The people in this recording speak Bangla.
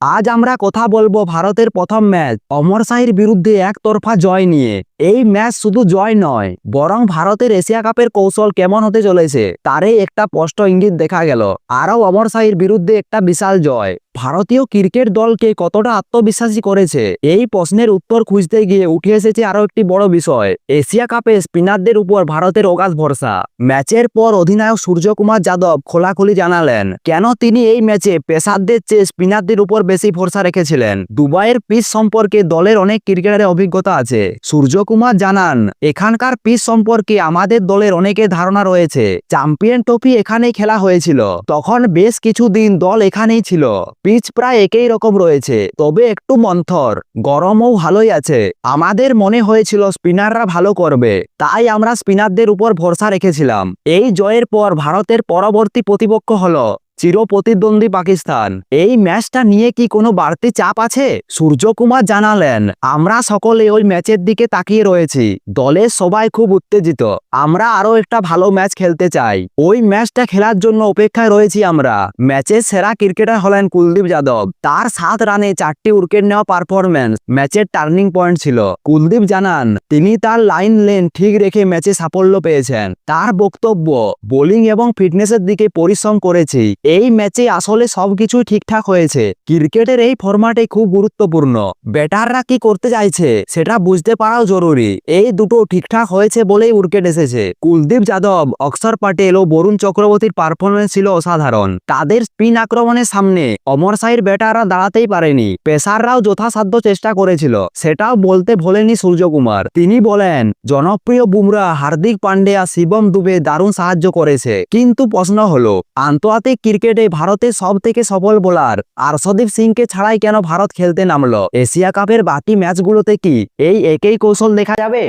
আজ আমরা কথা বলব ভারতের প্রথম ম্যাচ। অমর সাহির বিরুদ্ধে একতরফা জয় নিয়ে। এই ম্যাচ শুধু জয় নয়, বরং ভারতের এশিয়া কাপের কৌশল কেমন হতে চলেছে, তারই একটা স্পষ্ট ইঙ্গিত দেখা গেল। আরও অমর সাহির বিরুদ্ধে একটা বিশাল জয়। ভারতীয় ক্রিকেট দলকে কতটা আত্মবিশ্বাসী করেছে? এই প্রশ্নের উত্তর খুঁজতে গিয়ে উঠে এসেছে আরও একটি বড় বিষয়। এশিয়া কাপে স্পিনারদের উপর ভারতের অগাধ ভরসা। ম্যাচের পর অধিনায়ক সূর্যকুমার যাদব খোলাখুলি জানালেন, কেন তিনি এই ম্যাচে পেসারদের চেয়ে স্পিনারদের উপর বেশি ভরসা রেখেছিলেন? দুবাইয়ের পিচ সম্পর্কে দলের অনেক ক্রিকেটারের অভিজ্ঞতা আছে। সূর্যকুমার জানান, এখানকার পিচ সম্পর্কে আমাদের দলের অনেকের ধারণা রয়েছে। চ্যাম্পিয়ন ট্রফি এখানেই খেলা হয়েছিল। তখন বেশ কিছুদিন দল এখানেই ছিল। পিচ প্রায় একই রকম রয়েছে, তবে একটু মন্থর। গরমও ভালোই আছে। আমাদের মনে হয়েছিল স্পিনাররা ভালো করবে, তাই আমরা স্পিনারদের উপর ভরসা রেখেছিলাম। এই জয়ের পর ভারতের পরবর্তী প্রতিপক্ষ হলো চির প্রতিদ্বন্দ্বী পাকিস্তান। এই ম্যাচটা নিয়ে কি কোনো বাড়তি চাপ আছে? সূর্যকুমার জানালেন, আমরা সকলে ওই ম্যাচের দিকে তাকিয়ে রয়েছি। দলের সবাই খুব উত্তেজিত। আমরা আরও একটা ভালো ম্যাচ খেলতে চাই। ওই ম্যাচটা খেলার জন্য অপেক্ষায় রয়েছি আমরা। ম্যাচের সেরা ক্রিকেটার হলেন কুলদীপ যাদব। তার সাত রানে চারটি উইকেট নেওয়া পারফরম্যান্স, ম্যাচের টার্নিং পয়েন্ট ছিল। কুলদীপ জানান, তিনি তার লাইন লেন ঠিক রেখে ম্যাচে সাফল্য পেয়েছেন। তার বক্তব্য, বোলিং এবং ফিটনেসের দিকে পরিশ্রম করেছি। এই ম্যাচে আসলে সবকিছুই ঠিকঠাক হয়েছে। ক্রিকেটের এই ফরম্যাটে খুব গুরুত্বপূর্ণ। ব্যাটাররা কি করতে চাইছে, সেটা বুঝতে পারাও জরুরি। এই দুটো ঠিকঠাক হয়েছে বলেই উইকেট এসেছে কুলদীপ যাদব, অক্ষর প্যাটেল ও বরুণ চক্রবর্তীর পারফরমেন্স ছিল অসাধারণ। তাদের স্পিন আক্রমণের সামনে অমর সাহির ব্যাটাররা দাঁড়াতেই পারেনি। পেসাররাও যথাসাধ্য চেষ্টা করেছিল। সেটাও বলতে ভোলেনি সূর্যকুমার। তিনি বলেন, জনপ্রিয় বুমরা, হার্দিক পান্ডে আর শিবম দুবে দারুণ সাহায্য করেছে। কিন্তু প্রশ্ন হলো, আন্তর্জাতিক ক্রিকেটে ভারতের সব থেকে সফল বোলার আর্শদীপ সিংকে ছাড়াই কেন ভারত খেলতে নামলো? এশিয়া কাপের বাকি ম্যাচগুলোতে কি এই একই কৌশল দেখা যাবে?